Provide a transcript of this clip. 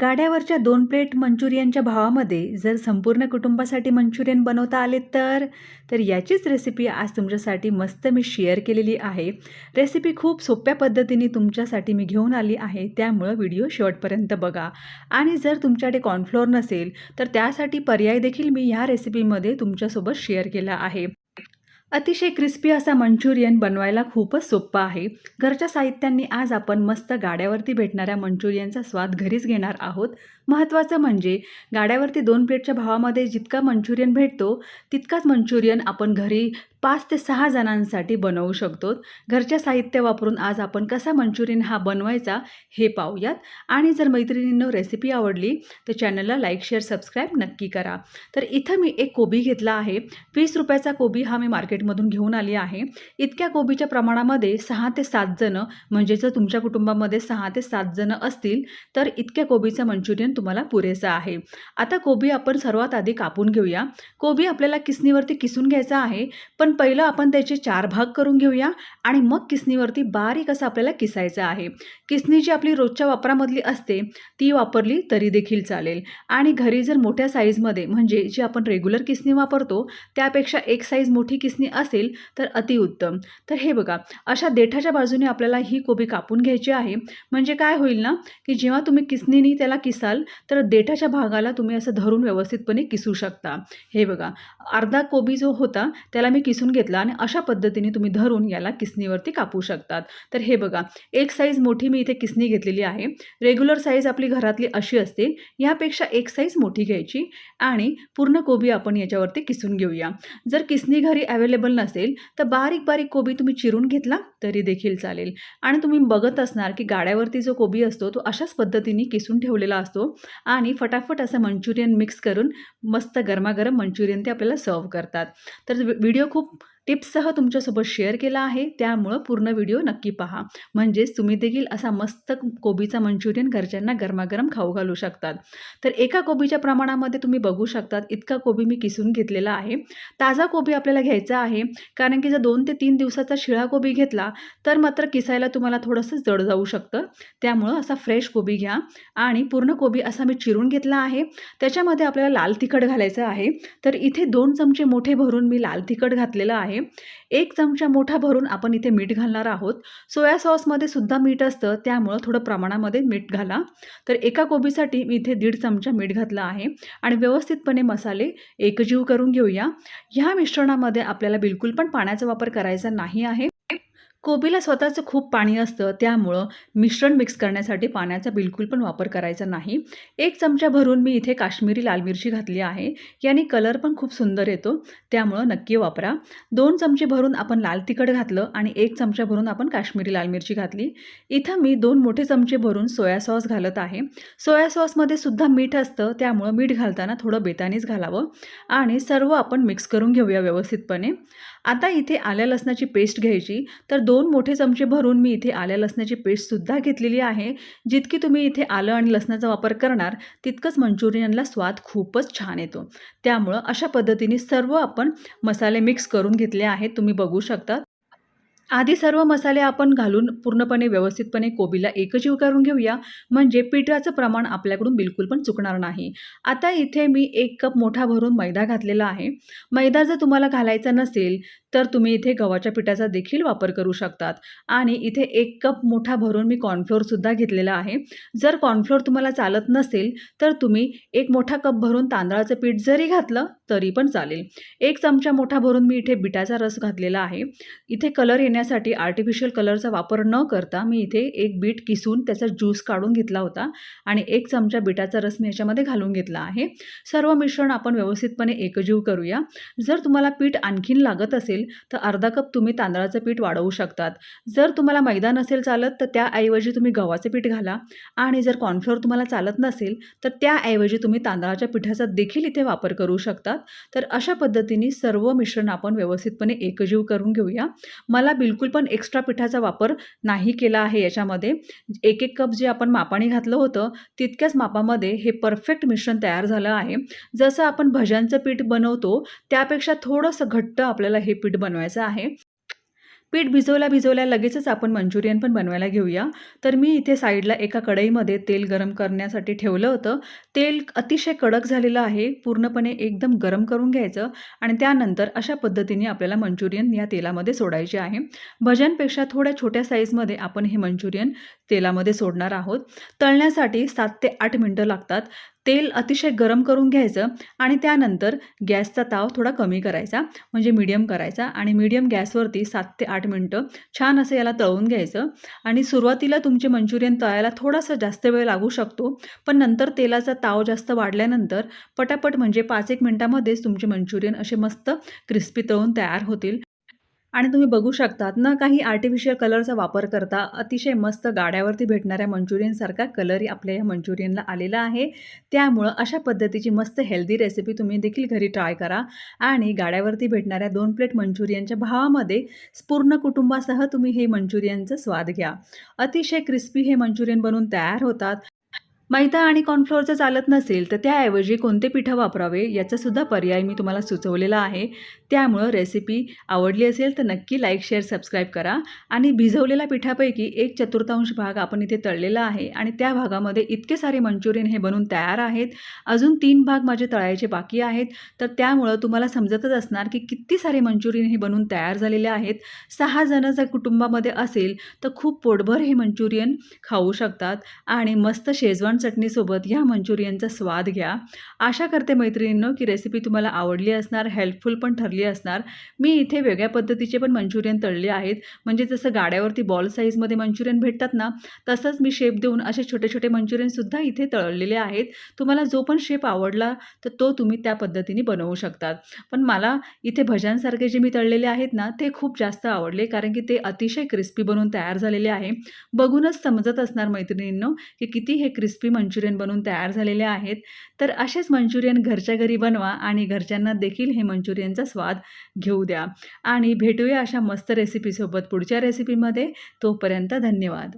गाड्यावरच्या दोन प्लेट मंचुरियनच्या भावामध्ये जर संपूर्ण कुटुंबासाठी मंचुरियन बनवता आले तर तर याचीच रेसिपी आज तुमच्यासाठी मस्त मी शेअर केलेली आहे. रेसिपी खूप सोप्या पद्धतीने तुमच्यासाठी मी घेऊन आली आहे. त्यामुळं व्हिडिओ शेवटपर्यंत बघा. आणि जर तुमच्याकडे कॉर्नफ्लोअर नसेल तर त्यासाठी पर्याय देखील मी ह्या रेसिपीमध्ये तुमच्यासोबत शेअर केला आहे. अतिशय क्रिस्पी असा मंचुरियन बनवायला खूपच सोप्पा आहे. घरच्या साहित्यांनी आज आपण मस्त गाड्यावरती भेटणाऱ्या मंचुरियनचा स्वाद घरीच घेणार आहोत. महत्त्वाचं म्हणजे गाड्यावरती दोन प्लेटच्या भावामध्ये जितका मंचुरियन भेटतो तितकाच मंचुरियन आपण घरी पाच ते सहा जणांसाठी बनवू शकतो. घरच्या साहित्य वापरून आज आपण कसा मंचुरियन हा बनवायचा हे पाहूयात. आणि जर मैत्रिणींनो रेसिपी आवडली तर चॅनलला लाईक शेअर सबस्क्राईब नक्की करा. तर इथं मी एक कोबी घेतला आहे. वीस रुपयाचा कोबी हा मी मार्केटमधून घेऊन आली आहे. इतक्या कोबीच्या प्रमाणामध्ये सहा ते सात जणं म्हणजे जर तुमच्या कुटुंबामध्ये सहा ते सात जणं असतील तर इतक्या कोबीचं मंचुरियन तुम्हाला पुरेसं आहे. आता कोबी आपण सर्वात आधी कापून घेऊया. कोबी आपल्याला किसणीवरती किसून घ्यायचा आहे पण पहिलं आपण त्याचे चार भाग करून घेऊया आणि मग किसणीवरती बारीक असं आपल्याला किसायचं आहे. किसणी जी आपली रोजच्या वापरामधली असते ती वापरली तरी देखील चालेल. आणि घरी जर मोठ्या साईजमध्ये म्हणजे जी आपण रेग्युलर किसणी वापरतो त्यापेक्षा एक साईज मोठी किसणी असेल तर अतिउत्तम. तर हे बघा अशा देठाच्या बाजूने आपल्याला ही कोबी कापून घ्यायची आहे. म्हणजे काय होईल ना की जेव्हा तुम्ही किसणीनी त्याला किसाल तर देठाच्या भागाला तुम्ही असं धरून व्यवस्थितपणे किसू शकता. हे बघा अर्धा कोबी जो होता त्याला मी किसून घेतला आणि अशा पद्धतीने तुम्ही धरून याला किसणीवरती कापू शकतात. तर हे बघा एक साईज मोठी मी इथे किसणी घेतलेली आहे. रेग्युलर साईज आपली घरातली अशी असते. यापेक्षा एक साईज मोठी घ्यायची आणि पूर्ण कोबी आपण याच्यावरती किसून घेऊया. जर किसणी घरी अवेलेबल नसेल तर बारीक बारीक कोबी तुम्ही चिरून घेतला तरी देखील चालेल. आणि तुम्ही बघत असणार की गाड्यावरती जो कोबी असतो तो अशाच पद्धतीने किसून ठेवलेला असतो आणि फटाफट असं मंचुरियन मिक्स करून मस्त गरमागरम मंचुरियन ते आपल्याला सर्व करतात. तर व्हिडिओ खूप टिप्ससह तुमच्यासोबत शेअर केला आहे त्यामुळं पूर्ण व्हिडिओ नक्की पहा. म्हणजेच तुम्ही देखील असा मस्त कोबीचा मंचुरियन घरच्यांना गरमागरम खाऊ घालू शकतात. तर एका कोबीच्या प्रमाणामध्ये तुम्ही बघू शकतात इतका कोबी मी किसून घेतलेला आहे. ताजा कोबी आपल्याला घ्यायचा आहे कारण की जर दोन ते तीन दिवसाचा शिळा कोबी घेतला तर मात्र किसायला तुम्हाला थोडंसं जड जाऊ शकतं. त्यामुळं असा फ्रेश कोबी घ्या. आणि पूर्ण कोबी असा मी चिरून घेतला आहे. त्याच्यामध्ये आपल्याला लाल तिखट घालायचं आहे. तर इथे दोन चमचे मोठे भरून मी लाल तिखट घातलेलं आहे. एक चमचा मोठा भरून आपण इथे मीठ घालणार आहोत. सोया सॉसमध्ये सुद्धा मीठ असतं त्यामुळं थोडं प्रमाणामध्ये मीठ घाला. तर एका कोबीसाठी मी इथे दीड चमचा मीठ घातला आहे. आणि व्यवस्थितपणे मसाले एकजीव करून घेऊया. ह्या मिश्रणामध्ये आपल्याला बिलकुल पण पाण्याचा वापर करायचा नाही आहे. कोबीला स्वतःचं खूप पाणी असतं त्यामुळं मिश्रण मिक्स करण्यासाठी पाण्याचा बिलकुल पण वापर करायचा नाही. एक चमचा भरून मी इथे काश्मीरी लाल मिरची घातली आहे. याने कलर पण खूप सुंदर येतो त्यामुळं नक्की वापरा. दोन चमचे भरून आपण लाल तिखट घातलं आणि एक चमचा भरून आपण काश्मीरी लाल मिरची घातली. इथं मी दोन मोठे चमचे भरून सोया सॉस घालत आहे. सोया सॉसमध्ये सुद्धा मीठ असतं त्यामुळं मीठ घालताना थोडं बेतानीच घालावं. आणि सर्व आपण मिक्स करून घेऊया व्यवस्थितपणे. आता इथे आल्या लसणाची पेस्ट घ्यायची. तर दोन मोठे चमचे भरून मी इथे आल्या लसणाची पेस्टसुद्धा घेतलेली आहे. जितकी तुम्ही इथे आलं आणि लसणाचा वापर करणार तितकंच मंचुरियनला स्वाद खूपच छान येतो. त्यामुळं अशा पद्धतीने सर्व आपण मसाले मिक्स करून घेतले आहेत. तुम्ही बघू शकता. आधी सर्व मसाले आपण घालून पूर्णपणे व्यवस्थितपणे कोबीला एकजीव करून घेऊया. म्हणजे पिठाचं प्रमाण आपल्याकडून बिलकुल पण चुकणार नाही. आता इथे मी एक कप मोठा भरून मैदा घातलेला आहे. मैदा जर तुम्हाला घालायचा नसेल तर तुम्ही इथे गव्हाच्या पिठाचा देखील वापर करू शकतात. आणि इथे एक कप मोठा भरून मी कॉर्नफ्लोअरसुद्धा घेतलेला आहे. जर कॉर्नफ्लोअर तुम्हाला चालत नसेल तर तुम्ही एक मोठा कप भरून तांदळाचं पीठ जरी घातलं तरी पण चालेल. एक चमचा मोठा भरून मी इथे बिटाचा रस घातलेला आहे. इथे कलर येण्यासाठी आर्टिफिशियल कलरचा वापर न करता मी इथे एक बीट किसून त्याचा ज्यूस काढून घेतला होता आणि एक चमचा बिटाचा रस मी याच्यामध्ये घालून घेतला आहे. सर्व मिश्रण आपण व्यवस्थितपणे एकजीव करूया. जर तुम्हाला पीठ आणखीन लागत असेल तर अर्धा कप तुम्ही तांदळाचं पीठ वाढवू शकतात. जर तुम्हाला मैदा नसेल चालत तर त्याऐवजी तुम्ही गव्हाचं पीठ घाला. आणि जर कॉर्नफ्लोअर तुम्हाला चालत नसेल तर त्याऐवजी तुम्ही तांदळाच्या पिठाचा देखील इथे वापर करू शकतात. तर अशा पद्धतीने सर्व मिश्रण आपण व्यवस्थितपणे एकजीव करून घेऊया. मला बिलकुल पण एक्स्ट्रा पिठाचा वापर नाही केला आहे याच्यामध्ये. एक एक कप जे आपण मापाने घातलं होतं तितक्याच मापामध्ये हे परफेक्ट मिश्रण तयार झालं आहे. जसं आपण भज्यांचं पीठ बनवतो त्यापेक्षा थोडंसं घट्ट आपल्याला हे पीठ बनवायचं आहे. पीठ भिजवल्या भिजवल्या लगेचच आपण मंचुरियन पण बनवायला घेऊया. तर मी इथे साईडला एका कढईमध्ये तेल गरम करण्यासाठी ठेवलं होतं. तेल अतिशय कडक झालेलं आहे. पूर्णपणे एकदम गरम करून घ्यायचं आणि त्यानंतर अशा पद्धतीने आपल्याला मंचुरियन या तेलामध्ये सोडायचे आहे. भज्यांपेक्षा थोड्या छोट्या साईजमध्ये आपण हे मंचुरियन तेलामध्ये सोडणार आहोत. तळण्यासाठी सात ते आठ मिनटं लागतात. तेल अतिशय गरम करून घ्यायचं आणि त्यानंतर गॅसचा ताव थोडा कमी करायचा म्हणजे मीडियम करायचा आणि मीडियम गॅसवरती सात ते आठ मिनटं छान असं याला तळून घ्यायचं. आणि सुरुवातीला तुमचे मंचुरियन तळायला थोडासा जास्त वेळ लागू शकतो पण नंतर तेलाचा ताव जास्त वाढल्यानंतर पटापट म्हणजे पाच एक मिनटामध्येच तुमचे मंचुरियन असे मस्त क्रिस्पी तळून तयार होतील. आणि तुम्ही बघू शकतात न काही आर्टिफिशियल कलरचा वापर करता. अतिशय मस्त गाड्यावरती भेटणाऱ्या मंचुरियनसारखा कलरही आपल्या या मंचुरियनला आलेला आहे. त्यामुळं अशा पद्धतीची मस्त हेल्दी रेसिपी तुम्ही देखील घरी ट्राय करा. आणि गाड्यावरती भेटणाऱ्या दोन प्लेट मंचुरियनच्या भावामध्ये पूर्ण कुटुंबासह तुम्ही हे मंचुरियनचा स्वाद घ्या. अतिशय क्रिस्पी हे मंचुरियन बनून तयार होतात. मैदा आणि कॉर्नफ्लोअरचं चालत नसेल तर त्याऐवजी कोणते पिठं वापरावे याचासुद्धा पर्याय मी तुम्हाला सुचवलेला आहे. त्यामुळं रेसिपी आवडली असेल तर नक्की लाईक शेअर सबस्क्राईब करा. आणि भिजवलेल्या पिठापैकी एक चतुर्थांश भाग आपण इथे तळलेला आहे आणि त्या भागामध्ये इतके सारे मंचुरियन हे बनून तयार आहेत. अजून तीन भाग माझे तळायचे बाकी आहेत. तर त्यामुळं तुम्हाला समजतच असणार की किती सारे मंचुरियन हे बनून तयार झालेले आहेत. सहा जण जर कुटुंबामध्ये असेल तर खूप पोटभर हे मंचुरियन खाऊ शकतात आणि मस्त शेजवान चटणीसोबत ह्या मंचुरियनचा स्वाद घ्या. आशा करते मैत्रिणींनो की रेसिपी तुम्हाला आवडली असणार हेल्पफुल पण ठरली असणार. मी इथे वेगळ्या पद्धतीचे पण मंचुरियन तळले आहेत. म्हणजे जसं गाड्यावरती बॉल साईजमध्ये मंचुरियन भेटतात ना तसंच मी शेप देऊन असे छोटे छोटे मंचुरियनसुद्धा इथे तळलेले आहेत. तुम्हाला जो पण शेप आवडला तर तो तुम्ही त्या पद्धतीने बनवू शकतात पण मला इथे भज्यांसारखे जे मी तळलेले आहेत ना ते खूप जास्त आवडले कारण की ते अतिशय क्रिस्पी बनवून तयार झालेले आहे. बघूनच समजत असणार मैत्रिणींनो की किती हे क्रिस्पी क्रिस्पी मंचुरियन बनवून तयार झालेले आहेत. तर असेच मंचुरियन घरच्या घरी बनवा आणि घरच्यांना देखील हे मंचुरियनचा स्वाद घेऊ द्या. आणि भेटूया अशा मस्त रेसिपीसोबत पुढच्या रेसिपीमध्ये तोपर्यंत धन्यवाद.